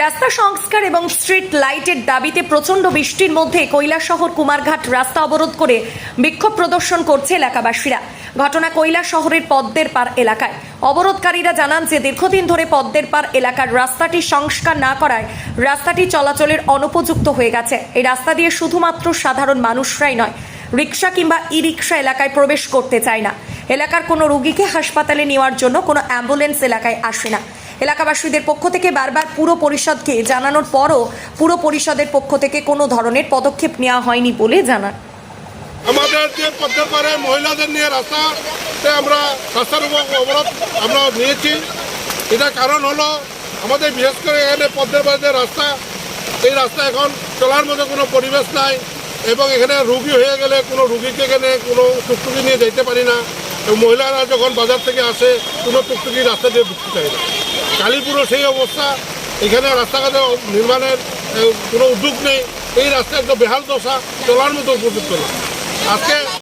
রাস্তা সংস্কার এবং স্ট্রিট লাইটের দাবিতে প্রচণ্ড বৃষ্টির মধ্যে কৈলাসহর কুমারঘাট রাস্তা অবরোধ করে বিক্ষোভ প্রদর্শন করছে এলাকাবাসীরা। ঘটনা কৈলাস শহরের পদ্মের পার এলাকায়। অবরোধকারীরা জানান যে দীর্ঘদিন ধরে পদ্মের পার এলাকার রাস্তাটি সংস্কার না করায় রাস্তাটি চলাচলের অনুপযুক্ত হয়ে গেছে। এই রাস্তা দিয়ে শুধুমাত্র সাধারণ মানুষরাই নয় রিক্সা কিংবা ই রিক্সা এলাকায় প্রবেশ করতে চায় না। এলাকার কোনো রুগীকে হাসপাতালে নেওয়ার জন্য কোনো অ্যাম্বুলেন্স এলাকায় আসে না। এলাকাবাসীদের পক্ষ থেকে বারবার পুরো পরিষদকে জানানোর পরও পুরো পরিষদের পক্ষ থেকে কোনো ধরনের পদক্ষেপ নেওয়া হয়নি বলে জানান। আমাদের যে পদ্মের পারে মহিলাদের নিয়ে রাস্তাতে আমরা রাস্তার অবরোধ আমরা নিয়েছি। এটা কারণ হলো আমাদের বিশেষ করে এখানে পদ্মের পাড়ে যে রাস্তা, এই রাস্তা এখন চলার মতো কোনো পরিবেশ নাই এবং এখানে রুগী হয়ে গেলে কোনো রুগীকে এখানে কোনো টুকটুকি নিয়ে যেতে পারি না। মহিলারা যখন বাজার থেকে আসে, কোনো টুকটুকি রাস্তা দিয়ে ঢুকতে চাই না। কালীপুরও সেই অবস্থা, এখানে রাস্তাঘাটে নির্মাণের কোনো উদ্যোগ নেই। এই রাস্তা একদম বেহাল দশা, চলার মতো উপযুক্ত না। আজকে